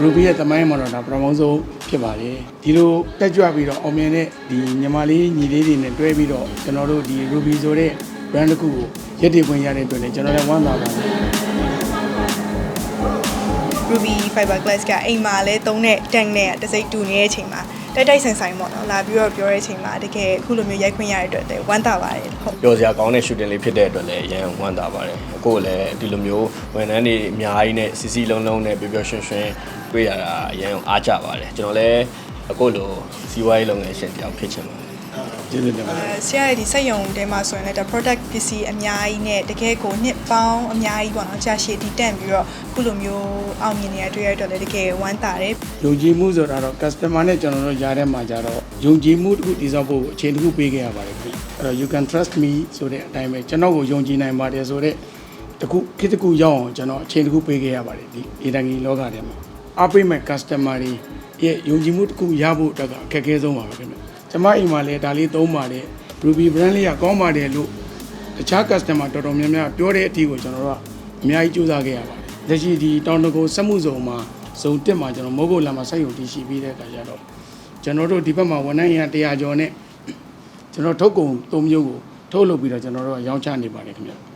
Ruby ရဲ့သမိုင်းမှာတော့ဒါပထမဆုံးဖြစ်ပါတယ်ဒီလိုတက်ကြွပြီးတော့အောင်မြင်တဲ့ဒီညီမလေးညီလေးတွေနဲ့တွဲပြီးတော့ကျွန်တော်တို့ဒီ Ruby ဆိုတဲ့ brand တစ်ခုကိုရည်တည်ခွင့်ရတဲ့အတွက်လည်းကျွန်တော်လည်းဝမ်းသာပါတယ် Ruby Fiber Glass ကအိမ်မှာလဲသုံးတဲ့ tank နဲ့တစိမ့်တူနေတဲ့အချိန်မှာတိုက်တိုက်ဆိုင်ဆိုင်ပေါ့နော်လာပြီးတော့ပြောတဲ့အချိန်မှာတကယ်အခုလိုမျိုးရိုက်ခွင့်ရတဲ့အတွက်လည်းဝမ်းသာပါတယ်ဟုတ်ပျော်စရာကောင်းတဲ့ shooting လေးဖြစ်တဲ့အတွက်လည်းအရန်ဝမ်းသာပါတယ်အခုလည်းဒီလိုမျိုးဝန်ထမ်းတွေအများကြီးနဲ့စီစီလုံးလုံးနဲ့ပျော်ပျော်ရွှင်ရွှင်တွေ့ရတာအရန်အားကြပါတယ်ကျွန်တော်လည်းအခုလိုစီးပွားရေးလုပ်ငန်းရှင်တယောက်ဖြစ်ချင်ပါတယ် ကျေးဇူးတင်ပါတယ်အဲဆရာရဲ့ဒီစက်ရုံထဲမှာဆိုရင်လည်းဒါ product ပစ္စည်းအများကြီးနဲ့တကယ်ကိုနှစ်ပေါင်းအများကြီးပေါ့နော်ကြာရှည်တည်တန့်ပြီးတော့အခုလိုမျိုးအောင်မြင်နေရတွေ့ရတဲ့အတွက်လည်းတကယ်ဝမ်းသာတယ်ယုံကြည်မှုဆိုတာတော့ customer နဲ့ကျွန်တော်တို့ရားထဲမှာကြတော့ယုံကြည်မှုတစ်ခုတည်ဆောက်ဖို့အချိန်တစ်ခုပေးခဲ့ရပါတယ်ခင်ဗျအဲ့တော့ you can trust me ဆိုတဲ့အတိုင်းပဲကျွန်တော်ကိုယုံကြည်နိုင်ပါတယ်ဆိုတဲ့တစ်ခုခေတ်တစ်ခုရောက်အောင်ကျွန်တော်အချိန်တစ်ခုပေးခဲ့ရပါတယ်ဒီအေဒန်ကြီးလောကထဲမှာအပိမဲ့ customer တွေရဲ့ယုံကြည်မှုတစ်ခုရဖို့အတွက်ကအခက်အခဲဆုံးပါပဲခင်ဗျ ကျွန်မအိမ်မှာလည်းဒါလေးသုံးပါတယ် Ruby brand လေးကကောင်းပါတယ်လို့တခြား customer တော်တော်များများပြောတဲ့အထီးကိုကျွန်တော်တို့ကအများကြီးစူးစမ်းခဲ့ရပါတယ်လက်ရှိဒီတောင်တကုံစက်မှုဇုံမှာဇုံတက်မှာကျွန်တော်မုတ်ကုတ်လာမှာစိုက်ရုံတည်ရှိပြီးတဲ့အခါကျတော့ကျွန်တော်တို့ဒီဘက်မှာဝန်ထမ်းရန်100ကျော်နဲ့ကျွန်တော်ထုတ်ကုန်၃မျိုးကိုထုတ်လုပ်ပြီးတော့ကျွန်တော်တို့ကရောင်းချနေပါတယ်ခင်ဗျ